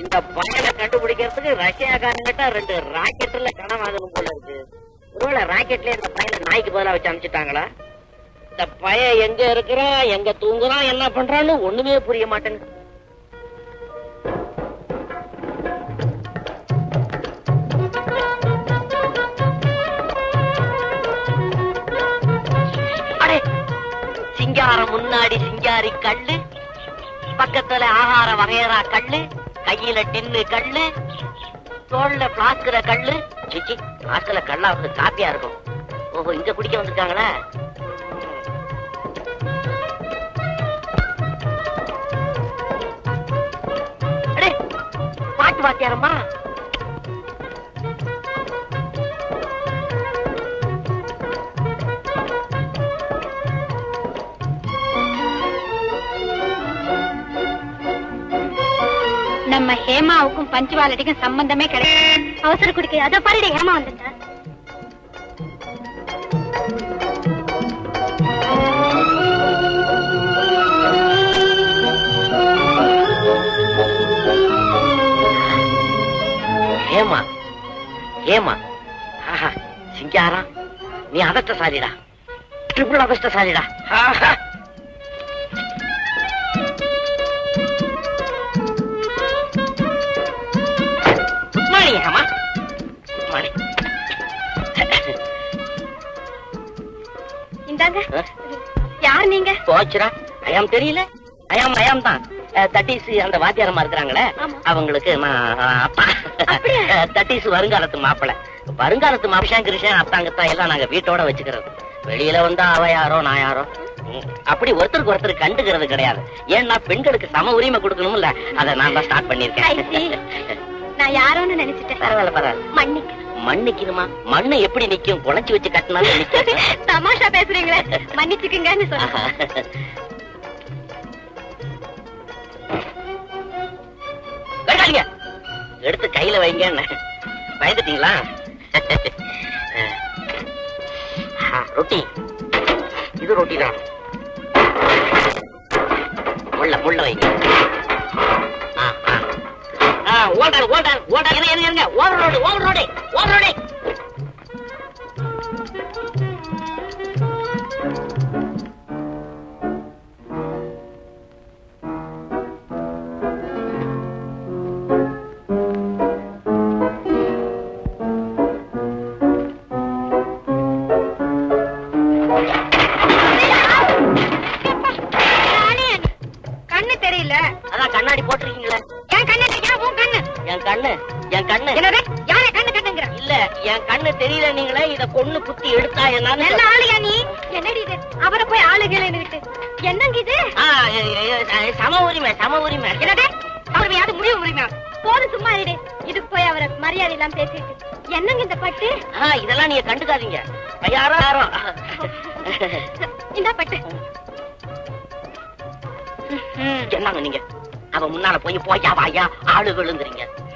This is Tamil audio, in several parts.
இந்த பயலை கண்டுபிடிக்கிறதுக்கு ரஷ்யாக்காரங்கிட்ட ரெண்டு ராக்கெட்ல கணம் ஆகணும் போல இருக்கு. ஒருவேளை ராக்கெட்ல இந்த பயலை நாய்க்கு பதிலா வச்சு அனுப்பிச்சிட்டாங்களா? இந்த பய எங்க இருக்கிறான் எங்க தூங்குறான் என்ன பண்றான்னு ஒண்ணுமே புரிய மாட்டேங்குது அடே சிங்காரம் முன்னாடி சிங்காரி கல்லு பக்கத்துல ஆகார வகையறா கல்லு கையில டின்னு கல்லு தோல்ல பிளாஸ்கிற கல்லு. சிச்சி பிளாஸ்குல கல்லா வந்து காப்பியா இருக்கும். ஓஹோ இங்க குடிக்க வந்திருக்காங்களா? பாட்டு வாத்தியாரம்மா. நம்ம ஹேமாவுக்கும் பஞ்சுவாலடிக்கும் சம்பந்தமே கிடையாது. அவசர குடிக்க. அதை பாருடி ஹேமா வந்துட்டா. ஏமா ஏமா ஆஹா சிங்காரம் நீ அதஷ்டசாலிடா ட்ரிபிள் அதஷ்டசாலிடா ஆஹா. போச்சுடா ஐயாம் தெரியல. ஐயாம் ஐயாம் தான். தட்டிஸ் அந்த வாத்தியாரமா இருக்கிறாங்களே. அவங்களுக்கு அப்பா? தட்டிஸ் வருங்காலத்து மாப்பிளை. வருங்காலத்து மாப்பிஷான் கிருஷ்ணன் அத்தாங்கத்தான் எல்லாம் நாங்க வீட்டோட வச்சுக்கிறது. வெளியில வந்தா அவ யாரோ நான் யாரோ. அப்படி ஒருத்தருக்கு ஒருத்தர் கண்டுக்கிறது கிடையாது. ஏன்னா பெண்களுக்கு சம உரிமை கொடுக்கணும்ல அதை நான் தான் ஸ்டார்ட். பண்ணிருக்கேன் நான் யாரோன்னு நினைச்சிட்டேன். பரவாயில்ல பரவாயில்ல. மன்னிக்க மண்ணிக்கணுமா மண்ணு எப்படி நிக்கும்? குழச்சி வச்சு கட்டினாலும் தமாஷா பேசுறீங்களே. மன்னிச்சுக்குங்கன்னு. எடுத்து கையில வைங்க பயந்துட்டீங்களா? ரொட்டி. இது ரொட்டி தான் முள்ள முள்ள வைங்க. ஆ, ஓடாது ஓடாது ஓடாது இருங்க, இருங்க, இருங்க. Over road over road over road யார கண்ணு கண்ணுங்கிற? இல்ல என் கண்ணு தெரியல நீங்களே இத கொன்னு குத்தி எடுத்தா என்னன்னு நல்ல ஆளுயா நீ. என்னடி இது? அவரை போய் ஆளுகளை விட்டு என்னங்க இது? சம உரிமை சம உரிமை. என்னது? அவர் யாரு முடிவு முடியுமா போதும் சும்மா இரு இதுக்கு போய் அவரை மரியாதை எல்லாம் பேசிட்டு. என்னங்க இந்த பட்டு? இதெல்லாம் நீங்க கண்டுக்காதீங்க. யாரோ யாரோ. இந்த பட்டு. என்னங்க நீங்க? அவ முன்னால போய் போயா வாயா ஆளு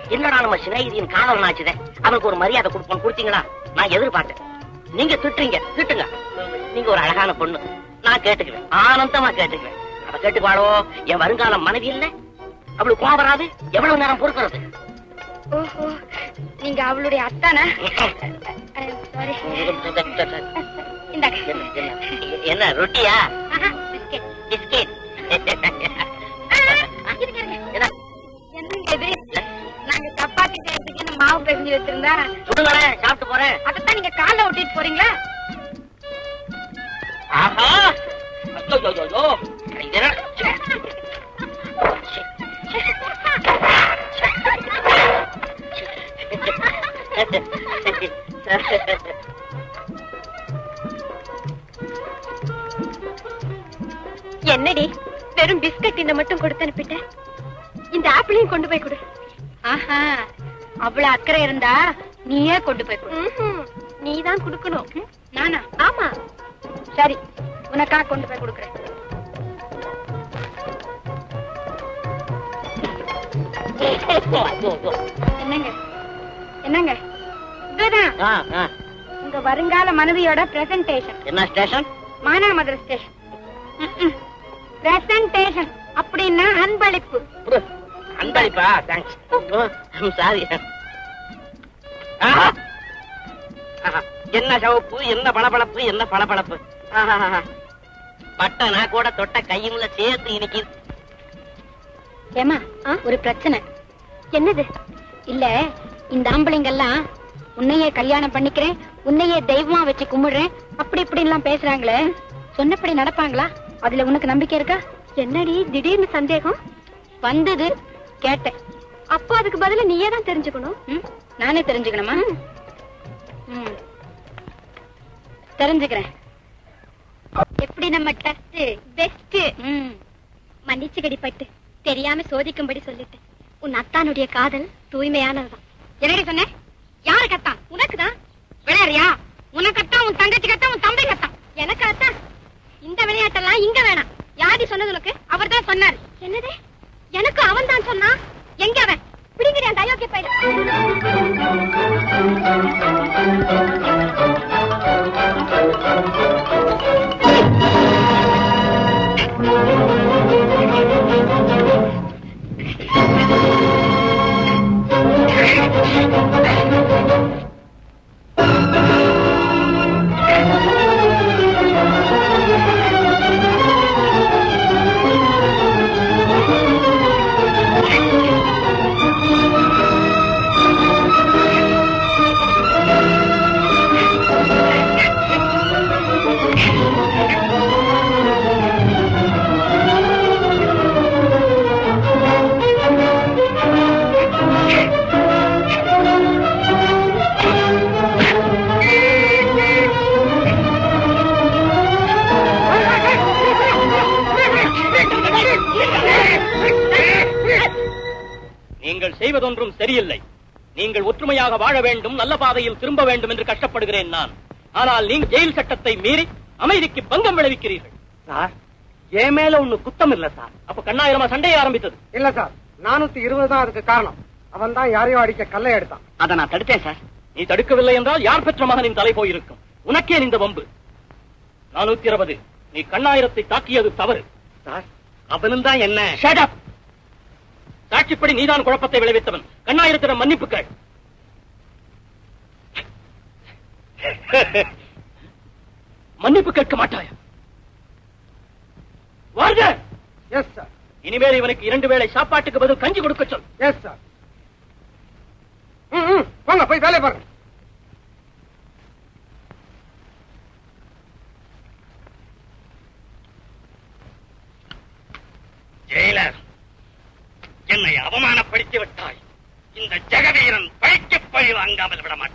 என்னடா நம்ம சிநேகிதியின் காதல் ஆச்சுதே அவனுக்கு ஒரு மரியாதை கொடுப்போம். கொடுத்தீங்களா? நான் எதிர்பார்த்தேன். நீங்க திட்டுறீங்க. திட்டுங்க. நீங்க ஒரு அழகான பொண்ணு. நான் கேட்டுக்குவேன். ஆனந்தமா கேட்டுக்குவேன். அவ கேட்டுக்குவாளோ? என் வருங்கால மனைவி இல்ல? அவளுக்கு வராது? எவ்வளவு நேரம் பொறுக்கிறது? ஓஹோ. நீங்க அவளுடைய அத்தானா என்ன, ரொட்டியா? பிஸ்கெட். மாவு பிசைஞ்சு வச்சிருந்தா சாப்பிட்டு போறேன். அதைத்தான் நீங்க காலைல ஒட்டிட்டு போறீங்களா? ஆஹா? என்னடி? வெறும் பிஸ்கட் இந்த மட்டும் கொடுத்து அனுப்பிட்டேன். இந்த ஆப்பிளையும் கொண்டு போய் கொடு. ஆஹா! அவ்வளவு அக்கறை இருந்தா நீயே கொண்டு போய் கொடு. நீ தான் கொடுக்கணும். நானா? ஆமா. சரி உனக்கா கொண்டு போய் கொடுக்குறேன். என்னங்க? என்னங்க? இதுதான். ஆ, ஆ. உங்க வருங்கால மனைவியோட பிரசன்டேஷன் என்ன ஸ்டேஷன் மானா மதுரை ஸ்டேஷன் பிரசன்டேஷன் அப்படின்னா அன்பளிப்பு. அன்பளிப்பா? தேங்க்ஸ் சாரி என்ன சவப்பு என்ன பளபளப்பு என்ன பளபளப்பு? பட்டனா கூட தொட்ட கையும்ல சேர்த்து இன்னைக்கு ஏமா ஒரு பிரச்சனை. என்னது? இல்ல இந்த ஆம்பளைங்கெல்லாம் உன்னையே கல்யாணம் பண்ணிக்கிறேன் உன்னையே தெய்வமா வச்சு கும்பிடுறேன் அப்படி இப்படி எல்லாம் பேசுறாங்களே. சொன்னபடி நடப்பாங்களா? அதுல உனக்கு நம்பிக்கை இருக்கா? என்னடி திடீர்னு சந்தேகம்? வந்தது கேட்டேன். அப்போ அதுக்கு பதிலா நீயே தான் தெரிஞ்சுக்கணும். நானே தெரிஞ்சுக்கணுமா. தெரிஞ்சுக்கிறேன். எப்படி நம்ம டஸ்ட் பெஸ்ட் மன்னிச்சுக்கடி பட்டு தெரியாம சோதிக்கும்படி சொல்லிட்டேன் உன் அத்தானுடைய காதல் தூய்மையானதுதான். என்னடி சொன்ன? யாரு கத்தான்? உனக்கு தான் விளையாடுறியா? உனக்கு கத்தான் உன் தங்கச்சி கத்தான் உன் தம்பி கத்தான். எனக்கு அத்தான் இந்த விளையாட்டெல்லாம் இங்க வேணாம். யாரி சொன்னது உனக்கு? அவர் தான் சொன்னார். நீங்கள் செய்வதொன்றும் சரியில்லை. நீங்கள் ஒற்றுமையாக வாழ வேண்டும் நல்ல பாதையில் திரும்ப வேண்டும் என்று கஷ்டப்படுகிறேன் நான். ஆனால் நீங்கள் ஜெயில் சட்டத்தை மீறி அமைதிக்கு பங்கம் விளைவிக்கிறீர்கள். சார் என் மேல ஒண்ணு குத்தம் இல்ல சார். அப்ப கண்ணாயிரமா சண்டையை ஆரம்பித்தது. இல்ல சார் நானூத்தி இருபது தான் அதுக்கு காரணம். அவன் தான் யாரையோ அடிக்க கல்லை எடுத்தான். அதை நான் தடுத்தேன் சார். நீ தடுக்கவில்லை என்றால் யார் பெற்ற மகனின் தலை போயிருக்கும்? உனக்கே இந்த வம்பு. நானூத்தி இருபது. நீ கண்ணாயிரத்தை தாக்கியது தவறு. சார் அவனும் தான் என்ன? Up! சாட்சிப்படி நீதான் குழப்பத்தை விளைவித்தவன். கண்ணாயிரத்திடம் மன்னிப்பு கேள் மன்னிப்பு கேட்க மாட்டாயா? எஸ் சார் இனிமேல் இவனுக்கு இரண்டு வேளை சாப்பாட்டுக்கு பதில் கஞ்சி கொடுக்க சொல். எஸ் சார் போங்க போய் வேலையை பாருங்க. என்னை அவமானப்படுத்தி